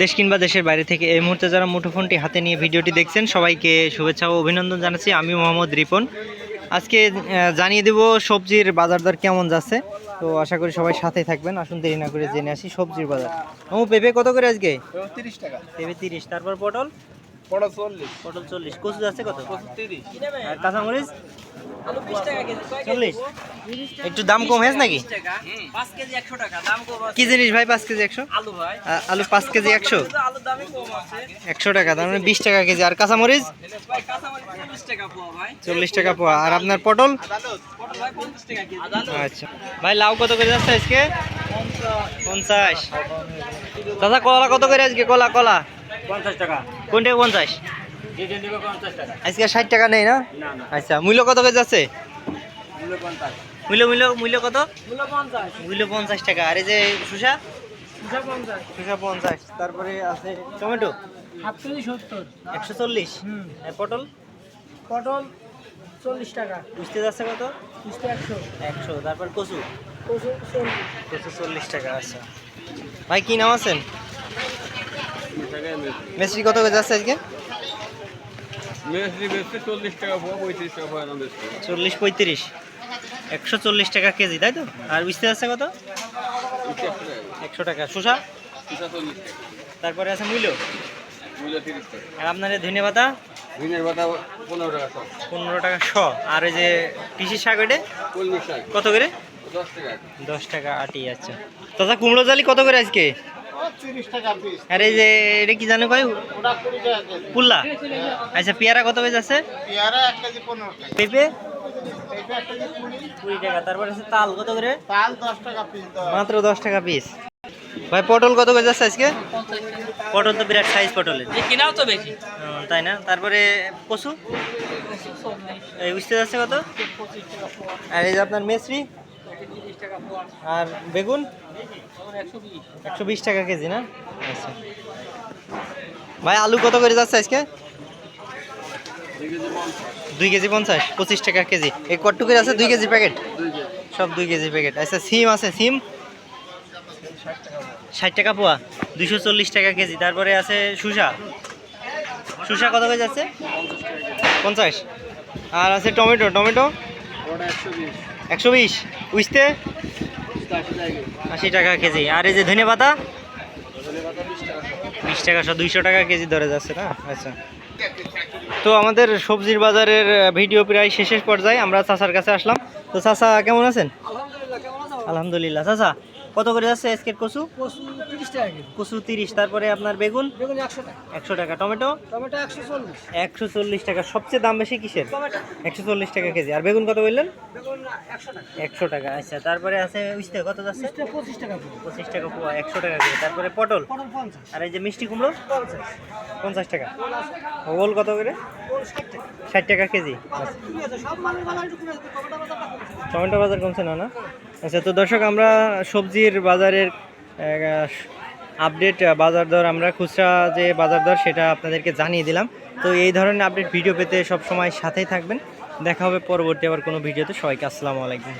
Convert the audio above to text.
দেশ কিংবা দেশের বাইরে থেকে এই মুহূর্তে যারা মুঠোফোনটি হাতে নিয়ে ভিডিওটি দেখছেন সবাইকে শুভেচ্ছা ও অভিনন্দন জানাচ্ছি। আমি মোহাম্মদ রিপন। আজকে জানিয়ে দেব সবজির বাজার দর কেমন যাচ্ছে। তো আশা করি সবাই সাথে থাকবেন। আসুন দেরি না করে জেনে আসি সবজির বাজার। ও পেঁপে কত করে আজকে? তিরিশ টাকা। পেঁপে তিরিশ। তারপর পটল? চল্লিশ। পটল চল্লিশ। কচু যাচ্ছে কত? তিরিশ। আর কাঁচামরিচ চল্লিশ। একটু দাম কম হয়েছে নাকি? কি জিনিস ভাই পাঁচ কেজি একশো? আলু ভাই। আ- আলু পাঁচ কেজি একশো? একশো টাকা তার মানে বিশ টাকা কেজি। আর কাঁচামরিচ চল্লিশ টাকা পোয়া ভাই। চল্লিশ টাকা পোয়া। আর আপনার পটল? পটল ভাই পঞ্চাশ টাকা কেজি। আচ্ছা। ভাই লাউ কত করে যাচ্ছে আজকে? পঞ্চাশ। দাদা কলা কত করে আজকে? কলা কলা? পঞ্চাশ টাকা। কোনটা পঞ্চাশ? আজকে ষাট টাকা নেই না? আচ্ছা মূল্য কত করে যাচ্ছে মূল্য মূল্য মূল্য কত? মূল্য পঞ্চাশ। টাকা। আর এই যে শুষা দুশো পঞ্চাশ। তারপরে আছে টমেটো? কেজি একশো চল্লিশ। পটল? পটল চল্লিশ টাকা। বুঝতে যাচ্ছে কত? একশো। একশো। তারপর কচু? কচু চল্লিশ টাকা আচ্ছা। ভাই কি নাম আছেন? মেসরি কত করে যাচ্ছে আজকে? চল্লিশ পঁয়ত্রিশ একশো চল্লিশ টাকা কেজি তাই তো? আর বুঝতে যাচ্ছে কত? একশো টাকা। শসা? তারপরে আছে মূল্য? আর আপনার ধনে পাতা? পনেরো টাকা শ। আর এই যে কৃষি শাক ওইটা? কত করে? দশ টাকা। আটি আচ্ছা। দাদা কুমড়ো জালি কত করে আজকে? আর এই যে এটা কি জানো কয়? পুল্লা? আচ্ছা পেয়ারা কত পনেরো টাকা। পেঁপে? কুড়ি। টাকা। তারপরে আছে তাল কত করে? তাল দশ টাকা পিস মাত্র দশ টাকা পিস ভাই পটল কত করে যাচ্ছে আজকে? পটল তো বিরাট সাইজ পটলের কিনাও তো বেশি। তাই না? তারপরে কচু? এই বুঝতে যাচ্ছে কত? আর এই যে আপনার মেসরি? আর বেগুন? একশো বিশ। একশো বিশ টাকা কেজি না? আচ্ছা। ভাই আলু কত করে যাচ্ছে আজকে? দুই কেজি পঞ্চাশ। পঁচিশ টাকা কেজি। এই কট্টু করে আছে? দুই কেজি প্যাকেট? সব দুই কেজি প্যাকেট। আচ্ছা সিম আছে? সিম? ষাট টাকা পোয়া। দুশো চল্লিশ টাকা কেজি। তারপরে আছে শুষা শুষা কত করে যাচ্ছে? পঞ্চাশ। আর আছে টমেটো। টমেটো? ওটা একশো বিশ। একশো বিশ। উইসতে? আশি টাকা কেজি। আর এই যে ধনে পাতা? বিশ টাকা সব দুইশো টাকা কেজি ধরে যাচ্ছে না? আচ্ছা। তো আমাদের সবজির বাজারের ভিডিও প্রায় শেষের পর্যায়ে আমরা চাষার কাছে আসলাম। তো চাষা কেমন আছেন? আলহামদুলিল্লাহ চাষা আলহামদুলিল্লাহ। চাচা কত করে যাচ্ছে আজকের কচু? কচু তিরিশ তারপরে আপনার বেগুন? বেগুন একশো টাকা। একশো টাকা। টমেটো? টমেটো একশো চল্লিশ। একশো চল্লিশ টাকা। সবচেয়ে দাম বেশি কিসের? একশো চল্লিশ টাকা কেজি। আর বেগুন কত বললেন? একশো টাকা। আচ্ছা তারপরে আছে উইস্তে কত যাচ্ছে? পঁচিশ টাকা পঁচিশ টাকা পোয়া একশো টাকা কেজি। তারপরে পটল? আর এই যে মিষ্টি কুমড়ো? পঞ্চাশ। টাকা। ওল কত করে? ষাট টাকা। কেজি। কমেছে। টমেটো বাজার কমছে না না? আচ্ছা তো দর্শক, আমরা সবজির বাজারের আপডেট বাজার দর, আমরা খুচরা যে বাজার দর, সেটা আপনাদেরকে জানিয়ে দিলাম। তো এই ধরনের আপডেট ভিডিও পেতে সব সময় সাথেই থাকবেন। দেখা হবে পরবর্তী আবার কোনো ভিডিওতে। সবাইকে আসসালামু আলাইকুম।